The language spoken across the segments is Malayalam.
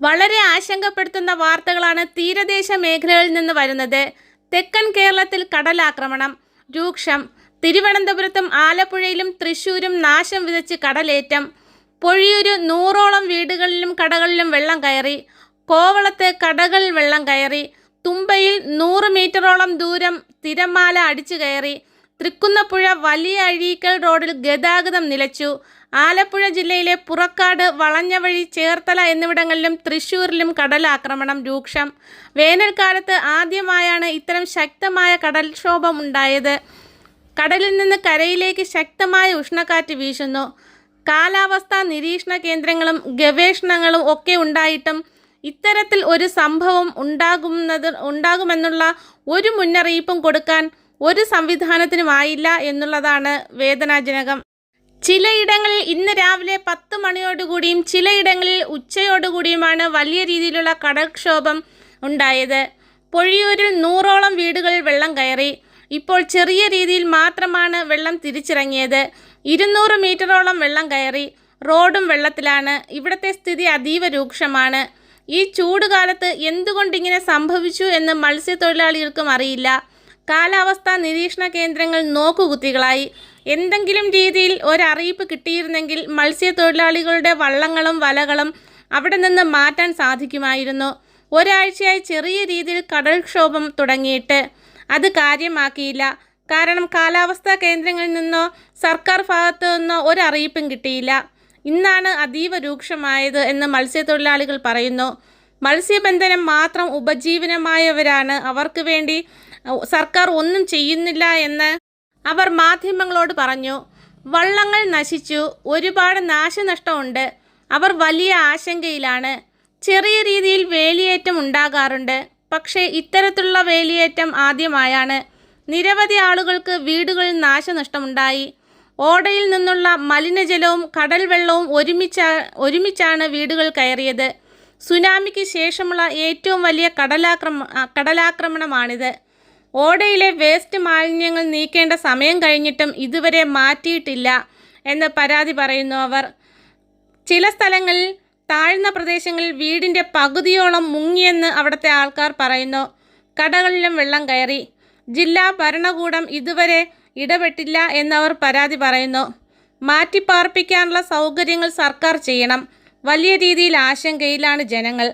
വളരെ ആശങ്കപ്പെടുത്തുന്ന വാർത്തകളാണ് തീരദേശ മേഖലകളിൽ നിന്ന് വരുന്നത്. തെക്കൻ കേരളത്തിൽ കടലാക്രമണം രൂക്ഷം തിരുവനന്തപുരത്തും ആലപ്പുഴയിലും തൃശൂരും നാശം വിതച്ച് കടലേറ്റം പൊഴിയൂര് നൂറോളം വീടുകളിലും കടകളിലും വെള്ളം കയറി കോവളത്ത് കടകളിൽ വെള്ളം കയറി തുമ്പയിൽ നൂറ് മീറ്ററോളം ദൂരം തിരമാല അടിച്ചു കയറി തൃക്കുന്നപ്പുഴ വലിയ അഴീക്കൽ റോഡിൽ ഗതാഗതം നിലച്ചു. ആലപ്പുഴ ജില്ലയിലെ പുറക്കാട് വളഞ്ഞവഴി ചേർത്തല എന്നിവിടങ്ങളിലും തൃശ്ശൂരിലും കടലാക്രമണം രൂക്ഷം. വേനൽക്കാലത്ത് ആദ്യമായാണ് ഇത്തരം ശക്തമായ കടൽക്ഷോഭം ഉണ്ടായത്. കടലിൽ നിന്ന് കരയിലേക്ക് ശക്തമായ ഉഷ്ണക്കാറ്റ് വീശുന്നു. കാലാവസ്ഥാ നിരീക്ഷണ കേന്ദ്രങ്ങളും ഗവേഷണങ്ങളും ഒക്കെ ഉണ്ടായിട്ടും ഇത്തരത്തിൽ ഒരു സംഭവം ഉണ്ടാകുന്നത് ഉണ്ടാകുമെന്നുള്ള ഒരു മുന്നറിയിപ്പും കൊടുക്കാൻ ഒരു സംവിധാനത്തിനുമായില്ല എന്നുള്ളതാണ് വേദനാജനകം. ചിലയിടങ്ങളിൽ ഇന്ന് രാവിലെ പത്ത് മണിയോടുകൂടിയും ചിലയിടങ്ങളിൽ ഉച്ചയോടുകൂടിയുമാണ് വലിയ രീതിയിലുള്ള കടൽക്ഷോഭം ഉണ്ടായത്. പൊഴിയൂരിൽ നൂറോളം വീടുകളിൽ വെള്ളം കയറി. ഇപ്പോൾ ചെറിയ രീതിയിൽ മാത്രമാണ് വെള്ളം തിരിച്ചിറങ്ങിയത്. ഇരുന്നൂറ് മീറ്ററോളം വെള്ളം കയറി. റോഡും വെള്ളത്തിലാണ്. ഇവിടുത്തെ സ്ഥിതി അതീവ രൂക്ഷമാണ്. ഈ ചൂടുകാലത്ത് എന്തുകൊണ്ടിങ്ങനെ സംഭവിച്ചു എന്ന് മത്സ്യത്തൊഴിലാളികൾക്കും അറിയില്ല. കാലാവസ്ഥാ നിരീക്ഷണ കേന്ദ്രങ്ങൾ നോക്കുകുത്തികളായി എന്തെങ്കിലും രീതിയിൽ ഒരറിയിപ്പ് കിട്ടിയിരുന്നെങ്കിൽ മത്സ്യത്തൊഴിലാളികളുടെ വള്ളങ്ങളും വലകളും അവിടെ നിന്ന് മാറ്റാൻ സാധിക്കുമായിരുന്നു. ഒരാഴ്ചയായി ചെറിയ രീതിയിൽ കടൽക്ഷോഭം തുടങ്ങിയിട്ട്. അത് കാര്യമാക്കിയില്ല. കാരണം കാലാവസ്ഥാ കേന്ദ്രങ്ങളിൽ നിന്നോ സർക്കാർ ഭാഗത്തു നിന്നോ ഒരറിയിപ്പും കിട്ടിയില്ല. ഇന്നാണ് അതീവ രൂക്ഷമായത് എന്ന് മത്സ്യത്തൊഴിലാളികൾ പറയുന്നു. മത്സ്യബന്ധനം മാത്രം ഉപജീവനമായവരാണ്. അവർക്ക് വേണ്ടി സർക്കാർ ഒന്നും ചെയ്യുന്നില്ല എന്ന് അവർ മാധ്യമങ്ങളോട് പറഞ്ഞു. വള്ളങ്ങൾ നശിച്ചു. ഒരുപാട് നാശനഷ്ടമുണ്ട്. അവർ വലിയ ആശങ്കയിലാണ്. ചെറിയ രീതിയിൽ വേലിയേറ്റം ഉണ്ടാകാറുണ്ട്. പക്ഷേ ഇത്തരത്തിലുള്ള വേലിയേറ്റം ആദ്യമായാണ്. നിരവധി ആളുകൾക്ക് വീടുകളിൽ നാശനഷ്ടമുണ്ടായി. ഓടയിൽ നിന്നുള്ള മലിനജലവും കടൽ വെള്ളവും ഒരുമിച്ച ഒരുമിച്ചാണ് വീടുകൾ കയറിയത്. സുനാമിക്ക് ശേഷമുള്ള ഏറ്റവും വലിയ കടലാക്രമ കടലാക്രമണമാണിത്. ഓടയിലെ വേസ്റ്റ് മാലിന്യങ്ങൾ നീക്കേണ്ട സമയം കഴിഞ്ഞിട്ടും ഇതുവരെ മാറ്റിയിട്ടില്ല എന്ന് പരാതി പറയുന്നു അവർ. ചില സ്ഥലങ്ങളിൽ താഴ്ന്ന പ്രദേശങ്ങളിൽ വീടിന്റെ പകുതിയോളം മുങ്ങിയെന്ന് അവിടുത്തെ ആൾക്കാർ പറയുന്നു. കടകളിലും വെള്ളം കയറി. ജില്ലാ ഭരണകൂടം ഇതുവരെ ഇടപെട്ടില്ല എന്നവർ പരാതി പറയുന്നു. മാറ്റിപ്പാർപ്പിക്കാനുള്ള സൗകര്യങ്ങൾ സർക്കാർ ചെയ്യണം. വലിയ രീതിയിൽ ആശങ്കയിലാണ് ജനങ്ങൾ.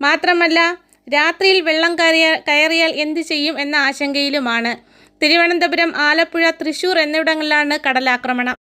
മാത്രമല്ല രാത്രിയിൽ വെള്ളം കയറിയ കയറിയാൽ എന്ത് ചെയ്യും എന്ന ആശങ്കയിലുമാണ്. തിരുവനന്തപുരം ആലപ്പുഴ തൃശൂർ എന്നിവിടങ്ങളിലാണ് കടലാക്രമണം.